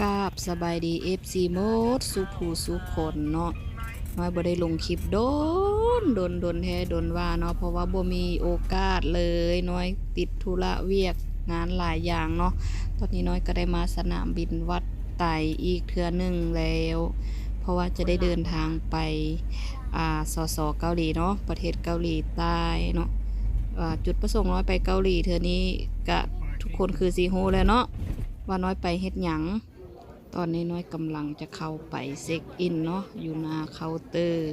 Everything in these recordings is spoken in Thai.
กาบสบายดี FC โมดสุภูสุคนเนาะน้อยบ่ได้ลงคลิปโดนโดนโดนแท้โดนว่าเนาะเพราะว่าบ่มีโอกาสเลยน้อยติดธุระเวียกงานหลายอย่างเนาะตอนนี้น้อยก็ได้มาสนามบินวัดไตอีกเทือหนึงแล้ว เพราะว่าจะได้เดินทางไปอ่าสสเกาหลีเนาะประเทศเกาหลีใต้เนาะจุดประสงค์น้อยไปเกาหลีเทื่อนี้ก็ทุกคนคือซีโฮแล้วเนาะว่าน้อยไปเฮ็ดหยัง ตอนนี้น้อยกำลังจะเข้าไปเช็คอินเนาะอยู่หน้าเคาน์เตอร์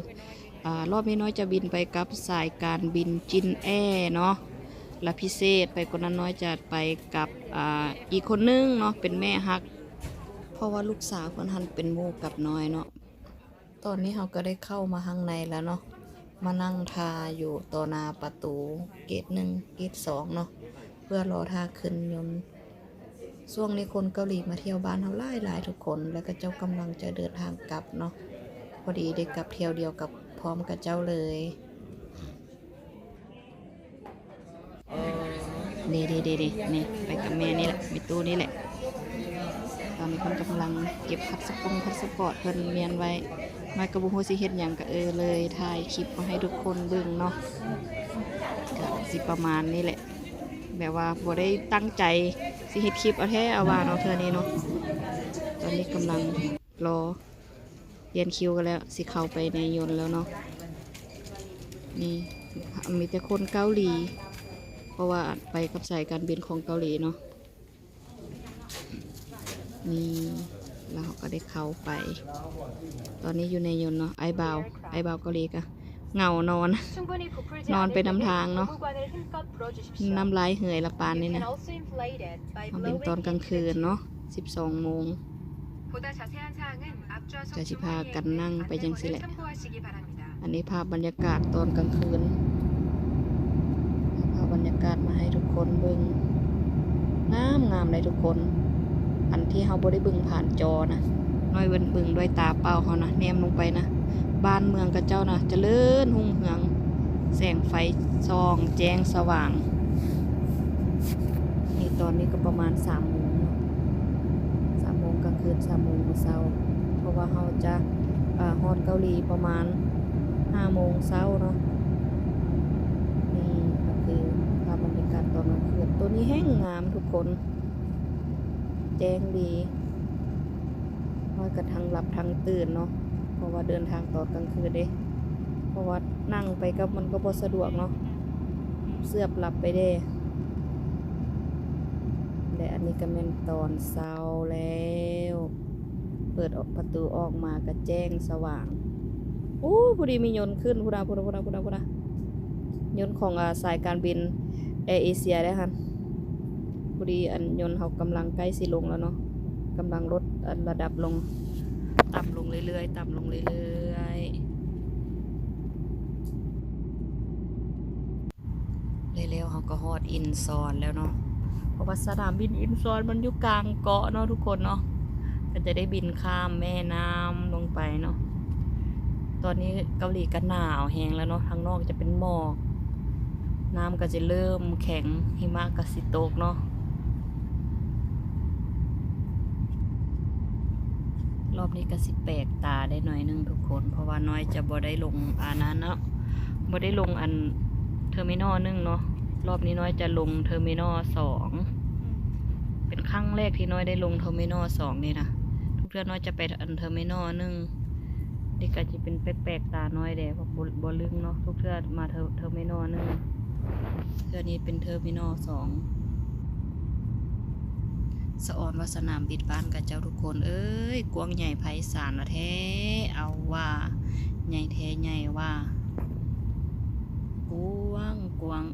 รอบนี้น้อยจะบินไปกับสายการบินจินแอร์เนาะและพิเศษไปคนนั้นน้อยจะไปกับออีกคนนึงเนาะเป็นแม่ฮัก เพราะว่าลูกสาวคนหันเป็นมูกับน้อยเนาะตอนนี้เราก็ได้เข้ามาข้างในแล้วเนาะมานั่งทาอยู่ต่อหน้าประตูเกตหนึ่งเกตสองเนาะเพื่อรอท่าขึ้นยนต์ ช่วงนี้คนเกาหลีมาเที่ยวบ้านเขาหลายหลายทุกคน แล้วก็เจ้ากำลังจะเดินทางกลับเนาะพอดีได้กลับเที่ยวเดียวกับพร้อมกับเจ้าเลยเดเดเดเดนี่ไปกับแม่นี่แหละมีตู้นี่แหละตอนนี้เพิ่นกำลังเก็บพัสปงพัสปอร์ตเพิ่นเมียนไว้มากระบุฮูสิเฮ็ดหยังก็เออเลยถ่ายคลิปมาให้ทุกคนเบิ่งเนาะก็สิประมาณนี้แหละ แบบว่าบ่ได้ตั้งใจ สิเฮ็ดคลิปเอาแท้เอาว่าเนาเทื่อนี้เนาะตอนนี้กำลังรอเรียนคิวกันแล้ว สิเข้าไปในยนแล้วเนาะนี่มีแต่คนเกาหลี เพราะว่าไปกับสายการบินของเกาหลีเนาะนี่แล้วเราก็ได้เข้าไป ตอนนี้อยู่ในยนเนาะไอ้บาวไอ้บาวเกาหลีกะ เหงานอน นอนไปนำทางเนาะน้ำลายเหยละปานนี่นี่นะมันเป็นตอนกลางคืนเนาะ12โมงจะชิพากันนั่งไปยังสิแหละ อันนี้ภาพบรรยากาศตอนกลางคืน ภาพบรรยากาศมาให้ทุกคนเบิ่งงามงามเลยทุกคน อันที่เฮาบ่ได้เบิ่งผ่านจอนะน้อยเบิ่งเบิ่งด้วยตาเปล่าเขานะแนมลงไปนะ บ้านเมืองกับเจ้านะเจริญหุ่งเหือง แสงไฟส่องแจ้งสว่าง นี่ตอนนี้ก็ประมาณ3โมงเนาะ3โมงกลางคืน3โมงมื้อเช้าเพราะว่าเฮาจะอฮอดเกาหลีประมาณ5โมงเช้าเนาะนี่ก็คือภาพบรรยากาศตอนกลางคืนตัวนี้แห้งงามทุกคน แจ้งดีน้อยกระทังหลับทังตื่นเนาะ ราะว่าเดินทางตอนกลางคืนเด้เพราะว่านั่งไปกับมันก็บ่สะดวกเนาะเสื้อบหลับไปเด้และอันนี้ก็เป็นตอนเช้าแล้ว เปิดออกประตูออกมาก็แจ้งสว่างอู้ผู้ดีมียนขึ้นผู้ดาผู้ดาผู้ดาผู้ดาผู้ดายนต์ของอสายการบินแอร์เอเชียได้ค่ะผู้ดีอันยนต์เขากำลังใกล้สิลงแล้วเนาะกำลังลดระดับลง ต่ำลงเรื่อยๆ ต่ำลงเรื่อยๆ เร็วๆเขาก็ฮอดอินซอนแล้วเนาะ เพราะว่าสนามบินอินซอนมันอยู่กลางเกาะเนาะทุกคนเนาะก็จะได้บินข้ามแม่น้ำลงไปเนาะ ตอนนี้เกาหลีก็หนาวแห้งแล้วเนาะ ทางนอกจะเป็นหมอก น้ำก็จะเริ่มแข็ง หิมะก็สิตกเนาะ รอบนี้ก็สิแปลกตาได้หน่อยนึงทุกคน เพราะว่าน้อยจะบ่ได้ลงอานั้นเนาะบ่ได้ลงอันเทอร์มินอลหนึ่งเนาะรอบนี้น้อยจะลงเทอร์มินอลสองเป็นครั้งแรกที่น้อยได้ลงเทอร์มินอลสองนี่นะทุกเทื่อน้อยจะไปอันเทอร์มินอลหนึ่งนี่ก็จะเป็นแปลกๆตาน้อยเด้เพราะบ่ลึงเนาะทุกเทื่อมาเทอร์เทอร์มินอลหนึ่งเทื่อนี้เป็นเทอร์มินอลสอง สะออนวาสนามบินบ้านกับเจ้าทุกคน เอ้ย กวางใหญ่ไพศาลนะแท้ เอาว่า ใหญ่แท้ใหญ่ว่า กวางกวาง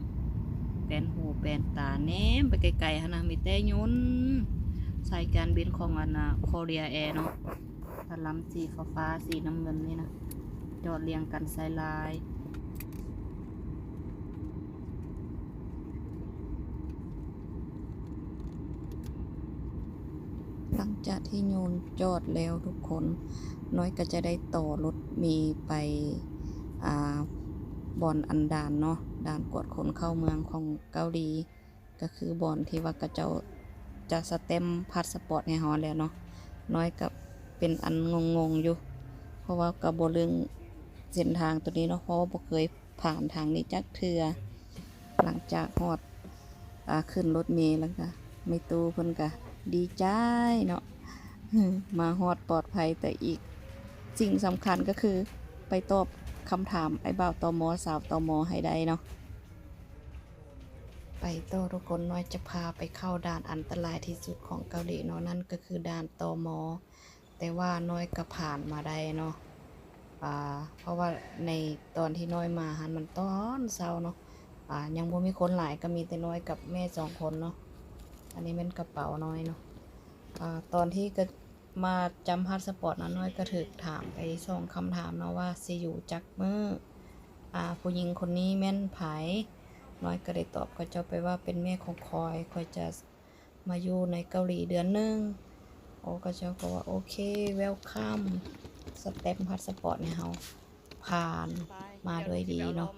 แปนหูแปนตาแนมไปไกลๆฮะนะมีแต่ยนสายการบินของอันนะคอเรียแอร์เนาะพัดลำสีฟ้าสีน้ำเงินนี่นะ จอดเรียงกันสายลาย หลัง จากที่โยนจอดแล้วทุกคน น้อยก็จะได้ต่อรถมีไปอ่าบอนอันดานเนาะด่านกวดคนเข้าเมืองของเกาหลี ก็คือบอนที่ว่ากระเจ้าจะสเต็มพาสปอร์ตให้ฮอแล้วเนาะน้อยกับเป็นอันงงๆอยู่ เพราะว่ากับบเรื่องเส้นทางตัวนี้เนาะเพราะว่าบ่เคยผ่านทางนี้จักเทือหลังจากฮอดอขึ้นรถเมล์แล้วก็ไม่ตู้เพิ่นก็ ดีใจเนาะมาฮอดปลอดภัยแต่อีก สิ่งสำคัญก็คือไปตอบคำถามไอ้บ่าวตอมอสาวตอมอให้ได้เนาะไปโตอทุกคนน้อยจะพาไปเข้าด่านอันตรายที่สุดของเกาหลีเนาะนั่นก็คือด่านตอมอแต่ว่าน้อยก็ผ่านมาได้เนาะอ่าเพราะว่าในตอนที่น้อยมาหันมันตอนเช้าเนาะอ่ายังบ่มีคนหลายก็มีแต่น้อยกับแม่สองคนเนาะ อันนี้เป็นกระเป๋าน้อยเนาะอ่าตอนที่ก็มาจำพาสปอร์ตนะน้อยก็ถึกถามไปสองคำถามเนาะว่าสิอยู่จักมืออ่าผู้หญิงคนนี้แม่นไผน้อยก็ได้ตอบเขาเจ้าไปว่าเป็นแม่ของคอยคอยจะมาอยู่ในเกาหลีเดือนหนึ่งโอ้ก็เจ้าก็ว่าโอเคเวลคัมสเต็ปพาสปอร์ตเนี่ยเฮาผ่านมาด้วยดีเนาะ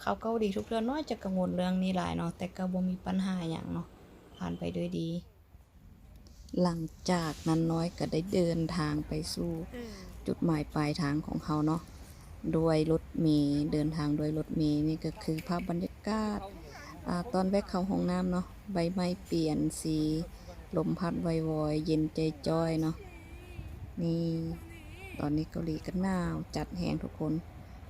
เขาเกาหลีทุกเดือนน้อยจะกังวลเรื่องนี้หลายเนาะแต่ก็บ่มีปัญหาอย่างเนาะ ผ่านไปด้วยดี หลังจากนั้นน้อยก็ได้เดินทางไปสู่ จุดหมายปลายทางของเขาเนาะโดยรถเมล์เดินทางโดยรถเมล์นี่ก็คือภาพบรรยากาศอ่าตอนแวะเข้าห้องน้ำเนาะใบไม้เปลี่ยนสี ลมพัดวอยๆเย็นใจจ้อยเนาะนี่ตอนนี้เกาหลีก็หนาวจัดแหงทุกคน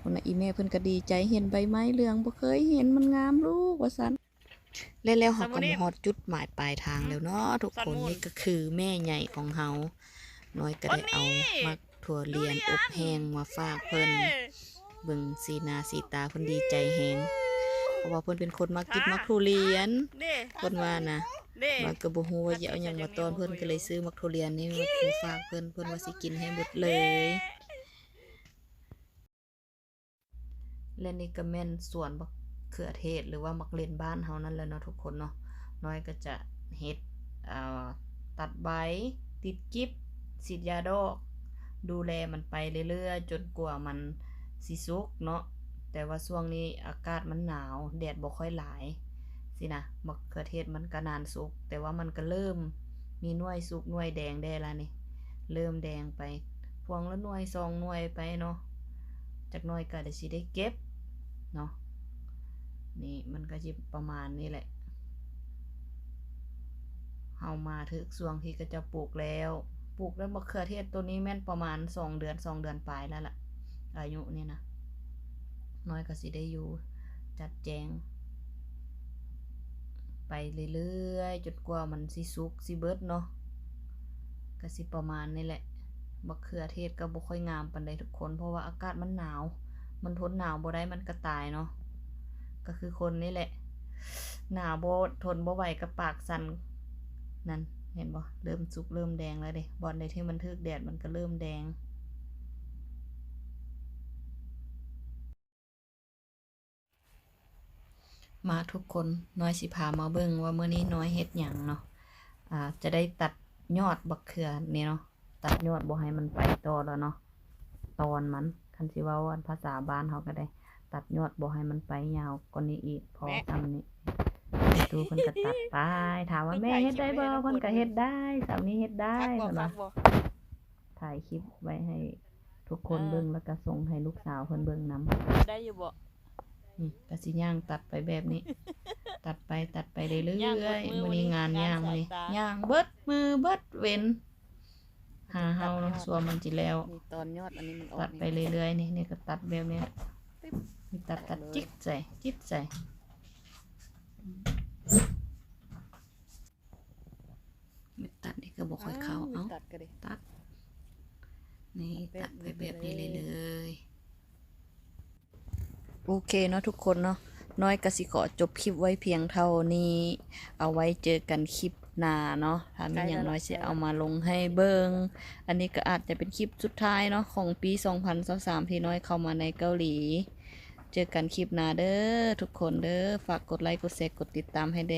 คนน่ะอีแม่เพิ่นก็ดีใจเห็นใบไม้เหลืองบ่เคยเห็นมันงามลูกว่าซั่น แล้วๆเฮาก็มาฮอดจุดหมายปลายทางแล้วเนาะทุกคนนี่ก็คือแม่ใหญ่ของเฮาน้อยก็ได้เอามักถั่วเลียนอบแห้งมาฝากเพิ่นเบิ่งสีหน้าสีตาเพิ่นดีใจแฮงเพราะว่าเพิ่นเป็นคนมักกินมักทุเรียนเด้เพิ่นว่านะเด้ว่าก็บ่ฮู้ว่าจะเอาหยังมาตอนเพิ่นก็เลยซื้อมักทุเรียนนี่มามาฝากเพิ่นเพิ่นว่าสิกินให้หมดเลยและนี่ก็แม่นสวนบัก เขือเทศหรือว่ามักเล่นบ้านเฮานั่นแหละเนาะทุกคนเนาะน้อยก็จะเฮ็ดอ่าตัดใบติดกิ๊บฉีดยาดอก ดูแลมันไปเรื่อยๆจนกว่ามันสิสุกเนาะแต่ว่าช่วงนี้อากาศมันหนาวแดดบ่ค่อยหลายสินะมะเขือเทศมันก็นานสุก แต่ว่ามันก็เริ่มมีหน่วยสุกหน่วยแดงได้แล้วนี่เริ่มแดงไป พวงละหน่วยสองหน่วยไปเนาะจากหน่วยก็ได้สิได้เก็บเนาะ นี่มันก็จิประมาณนี้แหละเฮามาถึกช่วงที่ก็จะปลูกแล้ว ปลูกแล้วมะเขือเทศตัวนี้แม่นประมาณสองเดือนสองเดือนปลายแล้วล่ะ อายุเนี่ยนะ น้อยก็สิได้อยู่ จัดแจง ไปเรื่อยๆจนกว่ามันสิสุกสิเบิดเนาะก็สิประมาณนี้แหละบักเขือเทศก็บ่ค่อยงามปานใดทุกคน เพราะว่าอากาศมันหนาว มันทนหนาวบ่ได้มันก็ตายเนาะ ก็คือคนนี่แหละ หนาวบ่ทนบ่ไหวกับปากสั่นนั่นเห็นบ่เริ่มสุกเริ่มแดงแล้วเด้บอนใดที่มันทึกแดดมันก็เริ่มแดงมาทุกคนน้อยสิพามาเบิ่งว่าเมื้อนี้น้อยเฮ็ดหยังเนาะอ่าจะได้ตัดยอดบักเขือนี่เนาะตัดยอดบ่ให้มันไปต่อแล้วเนาะตอนมันคันสิว้าอันภาษาบ้านเฮาก็ได้ ตัดยอดบ่ให้มันไปยาวกว่านี้อีกพอตำนี้ตูเพิ่นก็ตัดไปถามว่าแม่เฮ็ดได้บ่เพิ่นก็เฮ็ดได้สาวนี้เฮ็ดได้คักบ่เพิ่นคัว่ากบ่ถ่ายคลิปไว้ให้ทุกคนอ่าเบิ่งแล้วก็ส่งให้ลูกสาวเพิ่นเบิ่งนํได้อยู่บ่นี่ก็สิย่างตัดไปแบบนี้ ตัดไปตัดไปเรื่ย่างเบิอดยมือๆวัมื้นอนี้นี้งานงานย่างสายมื้อนี้ตาย่างเบิดมือเบิดเว้นหาเฮาเนาะตัดยอดสัวมันสิแล้วนี่ตอนยอดอันนี้มันออกตัดไปเรื่อยๆนี่นี่ก็ตัดแบบนี้นี่ ตัดตัดจิกใส่จิกใส่ไม่ตัดนี่ก็บ่ค่อยเข้าเอ้าตัดก็ดิตัดนี่ตัดไปแบบนี้เลยเลยโอเคเนาะทุกคนเนาะน้อยกสิขอจบคลิปไว้เพียงเท่านี้ เอาไว้เจอกันคลิปหน้าเนาะถ้ามีอย่างน้อยจะเอามาลงให้เบิงอันนี้ก็อาจจะเป็นคลิปสุดท้ายเนาะของปี 2023ที่น้อยเข้ามาในเกาหลี เจอกันคลิปหน้าเด้อทุกคนเด้อฝากกดไลค์กดแชร์กดติดตามให้แด